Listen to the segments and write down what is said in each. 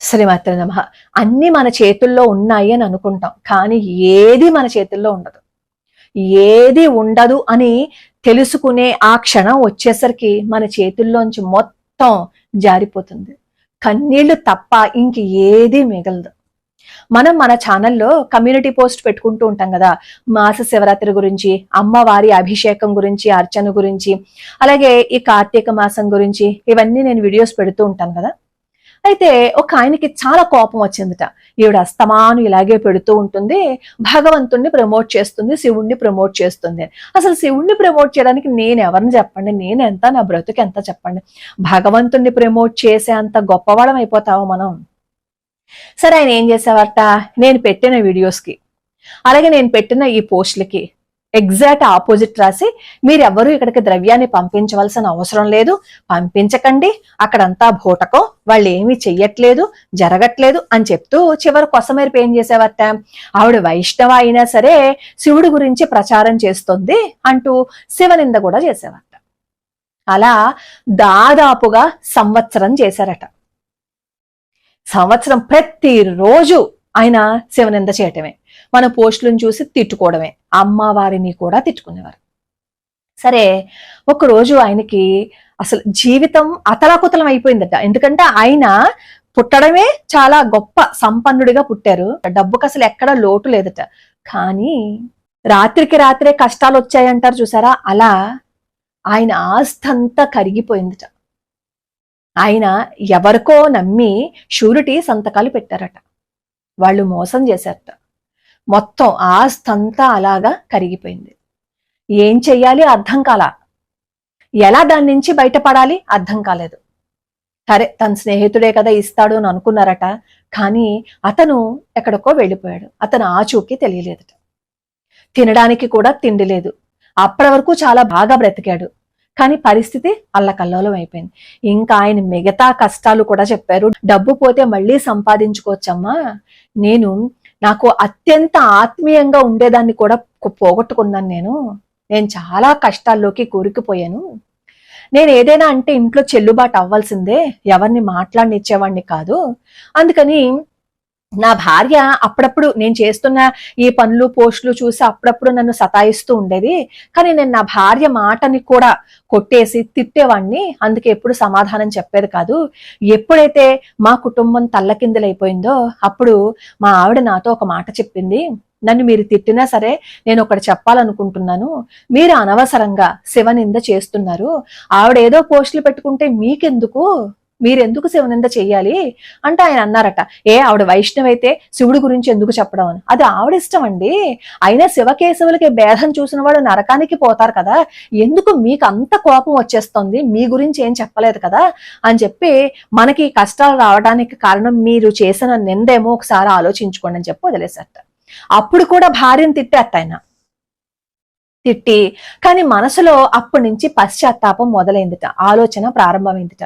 శ్రీమాత్ర నమ. అన్ని మన చేతుల్లో ఉన్నాయి అని అనుకుంటాం కానీ ఏది మన చేతుల్లో ఉండదు. ఏది ఉండదు అని తెలుసుకునే ఆ క్షణం వచ్చేసరికి మన చేతుల్లోంచి మొత్తం జారిపోతుంది. కన్నీళ్ళు తప్ప ఇంక ఏది మిగలదు. మనం మన ఛానల్లో కమ్యూనిటీ పోస్ట్ పెట్టుకుంటూ ఉంటాం కదా మాస శివరాత్రి గురించి అమ్మవారి అభిషేకం గురించి అర్చన గురించి అలాగే ఈ కార్తీక మాసం గురించి ఇవన్నీ నేను వీడియోస్ పెడుతూ ఉంటాను కదా. అయితే ఒక ఆయనకి చాలా కోపం వచ్చిందట. ఈవిడ అస్తమాను ఇలాగే పెడుతూ ఉంటుంది. భగవంతుణ్ణి ప్రమోట్ చేస్తుంది శివుణ్ణి ప్రమోట్ చేస్తుంది. అసలు శివుణ్ణి ప్రమోట్ చేయడానికి నేను ఎవరిని చెప్పండి? నేను ఎంత? నా బ్రతుకు ఎంత చెప్పండి? భగవంతుణ్ణి ప్రమోట్ చేసే అంత గొప్పవాళ్ళం అయిపోతాము మనం? సరే ఆయన ఏం చేసేవారట? నేను పెట్టిన వీడియోస్కి. అలాగే నేను పెట్టిన ఈ పోస్టులకి. ఎగ్జాక్ట్ ఆపోజిట్ రాసి మీరెవ్వరూ ఇక్కడికి ద్రవ్యాన్ని పంపించవలసిన అవసరం లేదు. పంపించకండి. అక్కడంతా భూటకం వాళ్ళు ఏమీ చెయ్యట్లేదు జరగట్లేదు అని చెప్తూ చివరి కొసమేరపు ఏం చేసేవట ఆవిడ వైష్ణవ అయినా సరే శివుడి గురించి ప్రచారం చేస్తుంది అంటూ శివనింద కూడా చేసేవారట. అలా దాదాపుగా సంవత్సరం చేశారట. సంవత్సరం ప్రతిరోజు ఆయన శివనింద చేయటమే. మన పోస్టులను చూసి తిట్టుకోవడమే. అమ్మవారిని కూడా తిట్టుకునేవారు. సరే ఒకరోజు ఆయనకి అసలు జీవితం అతలాకుతలం అయిపోయిందట. ఎందుకంటే ఆయన పుట్టడమే చాలా గొప్ప సంపన్నుడిగా పుట్టారు. డబ్బుకి అసలు ఎక్కడ లోటు లేదట. కానీ రాత్రికి రాత్రే కష్టాలు వచ్చాయంటారు చూసారా? అలా ఆయన ఆస్తంతా కరిగిపోయిందట. ఆయన ఎవరికో నమ్మి షూరిటీ సంతకాలు పెట్టారట. వాళ్ళు మోసం చేశారట. మొత్తం ఆస్తంతా అలాగా కరిగిపోయింది. ఏం చెయ్యాలి? అర్థం కాల. ఎలా దాని నుంచి బయటపడాలి? అర్థం కాలేదు. సరే తన స్నేహితుడే కదా ఇస్తాడు అని అనుకున్నారట. కానీ అతను ఎక్కడికో వెళ్ళిపోయాడు. అతను ఆచూకీ తెలియలేదట. తినడానికి కూడా తిండి లేదు. అప్పటి వరకు చాలా బాగా బ్రతికాడు. కానీ పరిస్థితి అల్లకల్లోలం అయిపోయింది. ఇంకా ఆయన మిగతా కష్టాలు కూడా చెప్పారు. డబ్బు పోతే మళ్ళీ సంపాదించుకోవచ్చమ్మా. నేను నాకు అత్యంత ఆత్మీయంగా ఉండేదాన్ని కూడా పోగొట్టుకున్నాను నేను. నేను చాలా కష్టాల్లోకి కూరుకుపోయాను. నేను ఏదైనా అంటే ఇంట్లో చెల్లుబాటు అవ్వాల్సిందే. ఎవరిని మాట్లాడనిచ్చేవాడిని కాదు. అందుకని నా భార్య అప్పుడప్పుడు నేను చేస్తున్న ఈ పనులు పోస్టులు చూసి అప్పుడప్పుడు నన్ను సతాయిస్తూ ఉండేది. కానీ నేను నా భార్య మాటని కూడా కొట్టేసి తిట్టేవాడిని అందుకే ఎప్పుడు సమాధానం చెప్పేది కాదు. ఎప్పుడైతే మా కుటుంబం తల్లకిందులైపోయిందో అప్పుడు మా ఆవిడ నాతో ఒక మాట చెప్పింది. నన్ను మీరు తిట్టినా సరే నేను ఒకటి చెప్పాలనుకుంటున్నాను. మీరు అనవసరంగా శివనింద చేస్తున్నారు. ఆవిడ ఏదో పోస్టులు పెట్టుకుంటే మీకెందుకు? మీరెందుకు శివనింద చెయ్యాలి? అంటే ఆయన అన్నారట. ఏ ఆవిడ వైష్ణవైతే శివుడి గురించి ఎందుకు చెప్పడం అని? అది ఆవిడ ఇష్టం అండి అయినా శివకేశవులకి భేదం చూసిన వాడు నరకానికి పోతారు కదా. ఎందుకు మీకు అంత కోపం వచ్చేస్తుంది? మీ గురించి ఏం చెప్పలేదు కదా? అని చెప్పి మనకి కష్టాలు రావడానికి కారణం మీరు చేసిన నిందేమో ఒకసారి ఆలోచించుకోండి అని చెప్పి వదిలేసట అప్పుడు కూడా భార్యను తిట్టేట ఆయన. తిట్టి కానీ మనసులో అప్పటి నుంచి పశ్చాత్తాపం మొదలైందిట. ఆలోచన ప్రారంభమైందిట.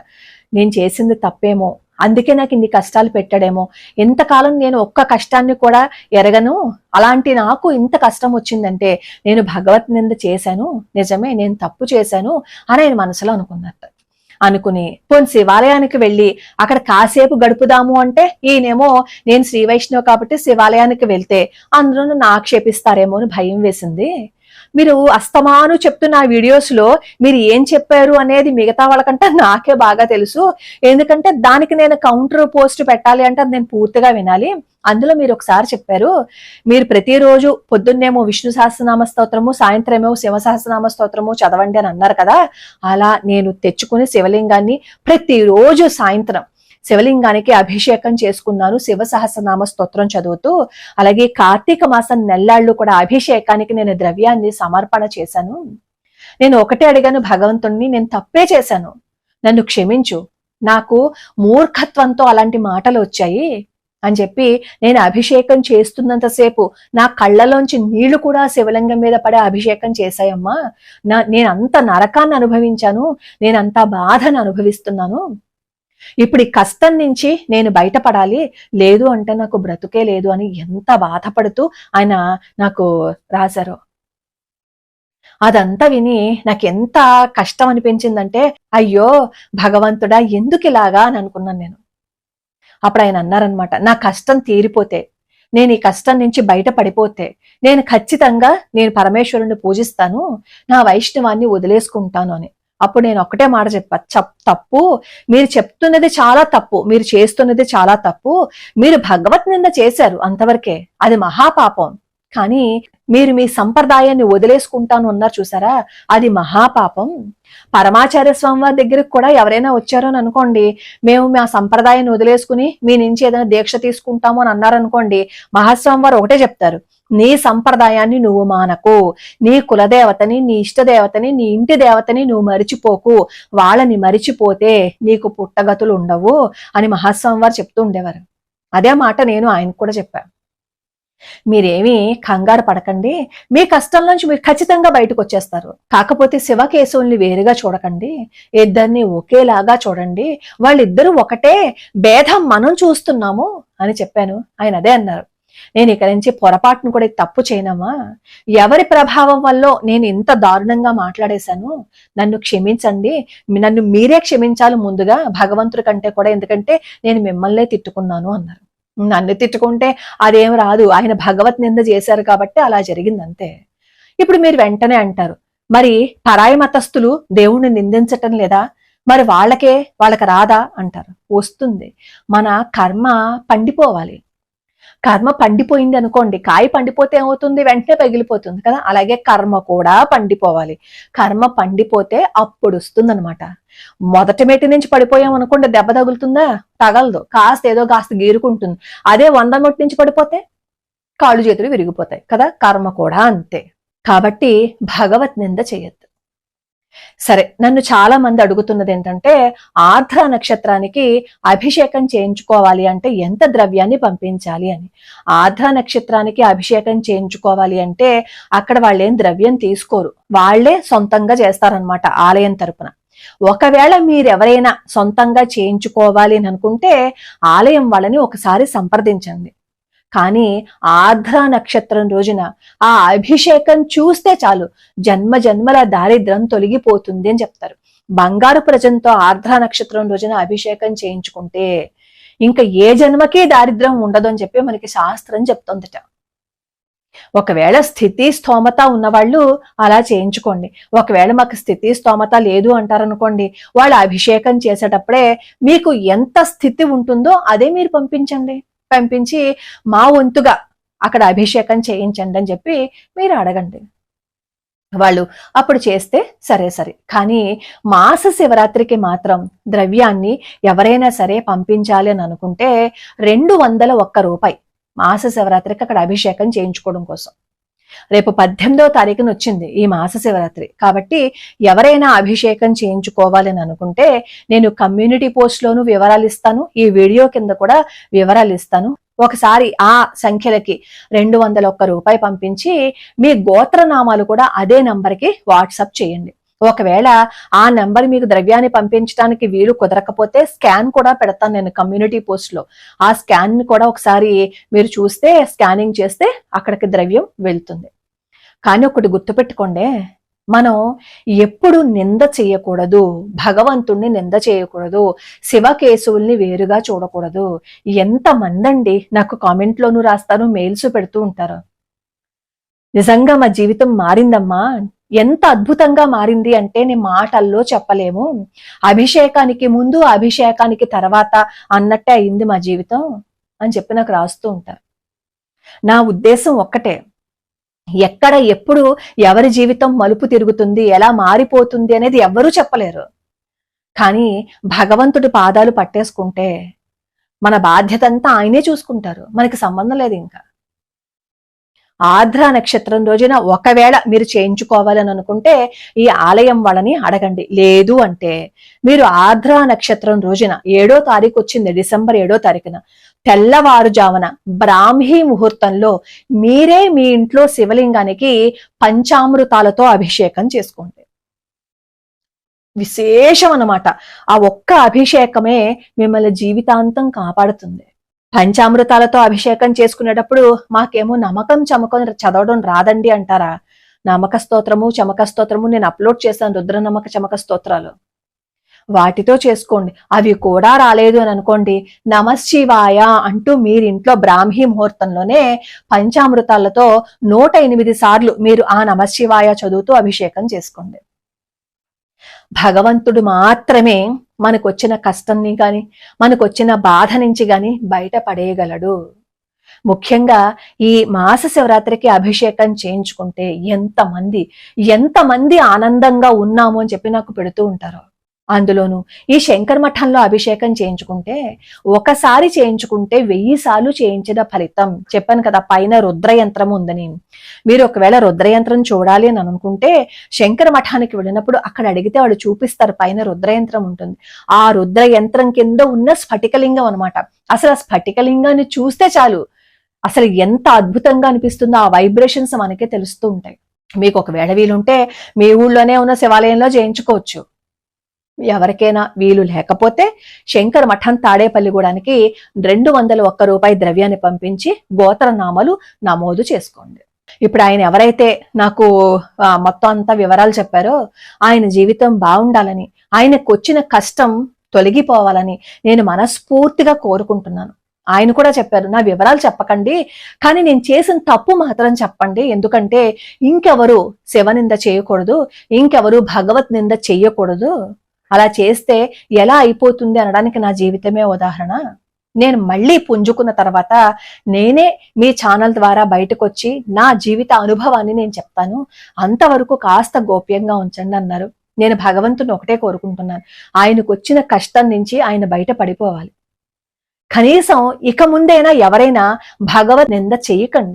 నేను చేసింది తప్పేమో అందుకే నాకు ఇన్ని కష్టాలు పెట్టాడేమో ఎంతకాలం నేను ఒక్క కష్టాన్ని కూడా ఎరగను? అలాంటి నాకు ఇంత కష్టం వచ్చిందంటే నేను భగవత్ నింద చేశాను నిజమే నేను తప్పు చేశాను అని ఆయన మనసులో అనుకున్నట్టు. అనుకుని పోని శివాలయానికి వెళ్ళి అక్కడ కాసేపు గడుపుదాము అంటే ఈయనేమో నేను శ్రీ వైష్ణవ్ కాబట్టి శివాలయానికి వెళ్తే అందులో నాక్షేపిస్తారేమో అని భయం వేసింది. మీరు అస్తమాను చెప్తున్న వీడియోస్లో మీరు ఏం చెప్పారు అనేది మిగతా వాళ్ళకంటే నాకే బాగా తెలుసు. ఎందుకంటే దానికి నేను కౌంటర్ పోస్ట్ పెట్టాలి అంటే అది నేను పూర్తిగా వినాలి. అందులో మీరు ఒకసారి చెప్పారు మీరు ప్రతిరోజు పొద్దున్నేమో విష్ణు సహస్రనామ స్తోత్రము సాయంత్రమేమో శివ సహస్రనామ స్తోత్రము చదవండి అని అన్నారు కదా అలా నేను తెచ్చుకుని శివలింగాన్ని ప్రతిరోజు సాయంత్రం శివలింగానికి అభిషేకం చేసుకున్నాను. శివ సహస్రనామ స్తోత్రం చదువుతూ అలాగే కార్తీక మాసం నెల్లాళ్ళు కూడా అభిషేకానికి నేను ద్రవ్యాన్ని సమర్పణ చేశాను. నేను ఒకటే అడిగాను భగవంతుణ్ణి నేను తప్పే చేశాను. నన్ను క్షమించు. నాకు మూర్ఖత్వంతో అలాంటి మాటలు వచ్చాయి అని చెప్పి నేను అభిషేకం చేస్తున్నంతసేపు నా కళ్ళలోంచి నీళ్ళు కూడా శివలింగం మీద పడే అభిషేకం చేశాయమ్మా. నా నేను అంత నరకాన్ని అనుభవించాను. నేను అంత బాధను అనుభవిస్తున్నాను. ఇప్పుడు ఈ కష్టం నుంచి నేను బయటపడాలి. లేదు అంటే నాకు బ్రతుకే లేదు అని ఎంత బాధపడుతూ ఆయన నాకు రాశారు. అదంతా విని నాకు ఎంత కష్టం అనిపించిందంటే అయ్యో భగవంతుడా ఎందుకు ఇలాగా అని అనుకున్నాను నేను. అప్పుడు ఆయన అన్నారనమాట నా కష్టం తీరిపోతే నేను ఈ కష్టం నుంచి బయట పడిపోతే నేను ఖచ్చితంగా నేను పరమేశ్వరుని పూజిస్తాను నా వైష్ణవాన్ని వదిలేసుకుంటాను అని. అప్పుడు నేను ఒకటే మాట చెప్పా తప్పు. మీరు చెప్తున్నది చాలా తప్పు. మీరు చేస్తున్నది చాలా తప్పు. మీరు భగవత్ నింద చేశారు అంతవరకే. అది మహాపాపం. కానీ మీరు మీ సంప్రదాయాన్ని వదిలేసుకుంటాను అన్నారు చూసారా? అది మహాపాపం. పరమాచార్య స్వామి వారి దగ్గరికి కూడా ఎవరైనా వచ్చారో అని అనుకోండి మేము మా సంప్రదాయాన్ని వదిలేసుకుని మీ నుంచి ఏదైనా దీక్ష తీసుకుంటాము అని అన్నారనుకోండి మహాస్వామి వారు ఒకటే చెప్తారు నీ సంప్రదాయాన్ని నువ్వు మానకు నీ కులదేవతని నీ ఇష్టదేవతని నీ ఇంటి దేవతని నువ్వు మరిచిపోకు వాళ్ళని మరిచిపోతే నీకు పుట్టగతులు ఉండవు అని మహాస్వామి వారు చెప్తూ ఉండేవారు. అదే మాట నేను ఆయనకు కూడా చెప్పాను. మీరేమీ కంగారు పడకండి. మీ కష్టం నుంచి మీరు ఖచ్చితంగా బయటకు వచ్చేస్తారు. కాకపోతే శివకేశవుల్ని వేరుగా చూడకండి. ఇద్దరిని ఒకేలాగా చూడండి. వాళ్ళిద్దరూ ఒకటే భేదం మనం చూస్తున్నాము అని చెప్పాను. ఆయన అదే అన్నారు. నేను ఇక నుంచి పొరపాటును కూడా తప్పు చేయనమ్మా. ఎవరి ప్రభావం వల్ల నేను ఇంత దారుణంగా మాట్లాడేశాను? నన్ను క్షమించండి. నన్ను మీరే క్షమించాలి ముందుగా భగవంతుడి కంటే కూడా ఎందుకంటే నేను మిమ్మల్నే తిట్టుకున్నాను అన్నారు. నన్ను తిట్టుకుంటే అదేం రాదు. ఆయన భగవత్ నింద చేశారు కాబట్టి అలా జరిగింది అంతే ఇప్పుడు మీరు వెంటనే అంటారు మరి పరాయి మతస్థులు దేవుణ్ణి నిందించటం లేదా? మరి వాళ్ళకే వాళ్ళకి రాదా? అంటారు. వస్తుంది. మన కర్మ పండిపోవాలి. కర్మ పండిపోయింది అనుకోండి కాయ పండిపోతే ఏమవుతుంది? వెంటనే పగిలిపోతుంది కదా. అలాగే కర్మ కూడా పండిపోవాలి. కర్మ పండిపోతే అప్పుడు వస్తుంది అనమాట మొదటి మెట్టి నుంచి పడిపోయాం అనుకుంటే దెబ్బ తగులుతుందా? తగలదు. కాస్త ఏదో కాస్త గీరుకుంటుంది. అదే వంద మెట్టి నుంచి పడిపోతే కాళ్ళు చేతులు విరిగిపోతాయి కదా? కర్మ కూడా అంతే. కాబట్టి భగవత్ నింద చేయొద్దు. సరే నన్ను చాలా మంది అడుగుతున్నది ఏంటంటే ఆర్ద్ర నక్షత్రానికి అభిషేకం చేయించుకోవాలి అంటే ఎంత ద్రవ్యాన్ని పంపించాలి అని. ఆర్ద్ర నక్షత్రానికి అభిషేకం చేయించుకోవాలి అంటే అక్కడ వాళ్ళేం ద్రవ్యం తీసుకోరు. వాళ్ళే సొంతంగా చేస్తారనమాట ఆలయం తరపున. ఒకవేళ మీరెవరైనా సొంతంగా చేయించుకోవాలి అని అనుకుంటే ఆలయం వాళ్ళని ఒకసారి సంప్రదించండి. కానీ ఆర్ద్ర నక్షత్రం రోజున ఆ అభిషేకం చూస్తే చాలు జన్మ జన్మల దారిద్రం తొలగిపోతుంది అని చెప్తారు. బంగారు ప్రజంతో ఆర్ద్ర నక్షత్రం రోజున అభిషేకం చేయించుకుంటే ఇంకా ఏ జన్మకే దారిద్రం ఉండదు అని చెప్పి మనకి శాస్త్రం చెప్తుందట. ఒకవేళ స్థితి స్తోమత ఉన్నవాళ్ళు అలా చేయించుకోండి. ఒకవేళ మాకు స్థితి స్తోమత లేదు అంటారనుకోండి వాళ్ళు అభిషేకం చేసేటప్పుడే మీకు ఎంత స్థితి ఉంటుందో అదే మీరు పంపించండి. పంపించి మా వంతుగా అక్కడ అభిషేకం చేయించండి అని చెప్పి మీరు అడగండి. వాళ్ళు అప్పుడు చేస్తే సరే సరే. కానీ మాస శివరాత్రికి మాత్రం ద్రవ్యాన్ని ఎవరైనా సరే పంపించాలి అని అనుకుంటే రెండు వందల ఒక్క రూపాయి మాస శివరాత్రికి అక్కడ అభిషేకం చేయించుకోవడం కోసం. రేపు పద్దెనిమిదవ తారీఖున వచ్చింది ఈ మాస శివరాత్రి. కాబట్టి ఎవరైనా అభిషేకం చేయించుకోవాలని అనుకుంటే నేను కమ్యూనిటీ పోస్ట్ లోను వివరాలు ఇస్తాను. ఈ వీడియో కింద కూడా వివరాలు ఇస్తాను. ఒకసారి ఆ సంఖ్యలకి రెండు వందల ఒక్క రూపాయి పంపించి మీ గోత్రనామాలు కూడా అదే నంబర్కి వాట్సాప్ చేయండి. ఒకవేళ ఆ నెంబర్ మీకు ద్రవ్యాన్ని పంపించడానికి వీలు కుదరకపోతే స్కాన్ కూడా పెడతాను నేను కమ్యూనిటీ పోస్ట్లో. ఆ స్కాన్ కూడా ఒకసారి మీరు చూస్తే స్కానింగ్ చేస్తే అక్కడికి ద్రవ్యం వెళ్తుంది. కానీ ఒకటి గుర్తుపెట్టుకోండి మనం ఎప్పుడు నింద చేయకూడదు భగవంతుణ్ణి నింద చేయకూడదు శివకేశవుల్ని వేరుగా చూడకూడదు. ఎంత మందండి నాకు కామెంట్లోనూ రాస్తారు మెయిల్స్ పెడుతూ ఉంటారు. నిజంగా మా జీవితం మారిందమ్మా. ఎంత అద్భుతంగా మారింది అంటే నేను మాటల్లో చెప్పలేము. అభిషేకానికి ముందు అభిషేకానికి తర్వాత అన్నట్టే అయింది మా జీవితం అని చెప్పి నాకు రాస్తూ ఉంటారు. నా ఉద్దేశం ఒక్కటే. ఎక్కడ ఎప్పుడు ఎవరి జీవితం మలుపు తిరుగుతుంది ఎలా మారిపోతుంది అనేది ఎవ్వరూ చెప్పలేరు. కానీ భగవంతుడి పాదాలు పట్టేసుకుంటే మన బాధ్యత అంతా ఆయనే చూసుకుంటారు. మనకి సంబంధం లేదు ఇంకా. ఆర్ద్ర నక్షత్రం రోజున ఒకవేళ మీరు చేయించుకోవాలని అనుకుంటే ఈ ఆలయం వాళ్ళని అడగండి. లేదు అంటే మీరు ఆర్ద్ర నక్షత్రం రోజున ఏడో తారీఖు వచ్చింది డిసెంబర్ ఏడో తారీఖున తెల్లవారుజామున బ్రాహ్మీ ముహూర్తంలో మీరే మీ ఇంట్లో శివలింగానికి పంచామృతాలతో అభిషేకం చేసుకోండి. విశేషం అన్నమాట ఆ ఒక్క అభిషేకమే మిమ్మల్ని జీవితాంతం కాపాడుతుంది. పంచామృతాలతో అభిషేకం చేసుకునేటప్పుడు మాకేమో నమ్మకం చమకం చదవడం రాదండి అంటారా? నమ్మక స్తోత్రము చమక స్తోత్రము నేను అప్లోడ్ చేశాను రుద్ర నమ్మక చమక స్తోత్రాలు. వాటితో చేసుకోండి. అవి కూడా రాలేదు అని అనుకోండి. నమశివాయ అంటూ మీరు ఇంట్లో బ్రాహ్మీ ముహూర్తంలోనే పంచామృతాలతో నూట ఎనిమిది సార్లు మీరు ఆ నమశివాయ చదువుతూ అభిషేకం చేసుకోండి. భగవంతుడు మాత్రమే మనకొచ్చిన కష్టంని గాని మనకొచ్చిన బాధ నుంచి గాని బయటపడేయగలడు. ముఖ్యంగా ఈ మాస శివరాత్రికి అభిషేకం చేయించుకుంటే ఎంతమంది ఎంతమంది ఆనందంగా ఉన్నాము అని చెప్పి నాకు పెడుతూ ఉంటారు. అందులోను ఈ శంకర్ మఠంలో అభిషేకం చేయించుకుంటే ఒకసారి చేయించుకుంటే వెయ్యి సార్లు చేయించిన ఫలితం. చెప్పాను కదా పైన రుద్రయంత్రం ఉందని. మీరు ఒకవేళ రుద్రయంత్రం చూడాలి అని అనుకుంటే శంకర మఠానికి వెళ్ళినప్పుడు అక్కడ అడిగితే వాళ్ళు చూపిస్తారు పైన రుద్రయంత్రం ఉంటుంది. ఆ రుద్రయంత్రం కింద ఉన్న స్ఫటికలింగం అన్నమాట. అసలు ఆ స్ఫటికలింగాన్ని చూస్తే చాలు. అసలు ఎంత అద్భుతంగా అనిపిస్తుందో ఆ వైబ్రేషన్స్ మనకే తెలుస్తూ ఉంటాయి. మీకు ఒకవేళ వీలుంటే మీ ఊళ్ళోనే ఉన్న శివాలయంలో చేయించుకోవచ్చు. ఎవరికైనా వీలు లేకపోతే శంకర మఠం తాడేపల్లిగూడానికి రెండు వందల ఒక్క రూపాయి ద్రవ్యాన్ని పంపించి గోత్రనామాలు నమోదు చేసుకోండి. ఇప్పుడు ఆయన ఎవరైతే నాకు మొత్తం అంతా వివరాలు చెప్పారో ఆయన జీవితం బాగుండాలని ఆయనకు వచ్చిన కష్టం తొలగిపోవాలని నేను మనస్ఫూర్తిగా కోరుకుంటున్నాను. ఆయన కూడా చెప్పారు నా వివరాలు చెప్పకండి కానీ నేను చేసిన తప్పు మాత్రం చెప్పండి. ఎందుకంటే ఇంకెవరు శివనింద చేయకూడదు ఇంకెవరు భగవత్ నింద చేయకూడదు అలా చేస్తే ఎలా అయిపోతుంది అనడానికి నా జీవితమే ఉదాహరణ. నేను మళ్ళీ పుంజుకున్న తర్వాత నేనే మీ ఛానల్ ద్వారా బయటకు వచ్చి నా జీవిత అనుభవాన్ని నేను చెప్తాను. అంతవరకు కాస్త గోప్యంగా ఉంచండి అన్నారు. నేను భగవంతుని ఒకటే కోరుకుంటున్నాను. ఆయనకు వచ్చిన కష్టం నుంచి ఆయన బయట పడిపోవాలి. కనీసం ఇక ముందైనా ఎవరైనా భగవత్ నింద చేయకండి.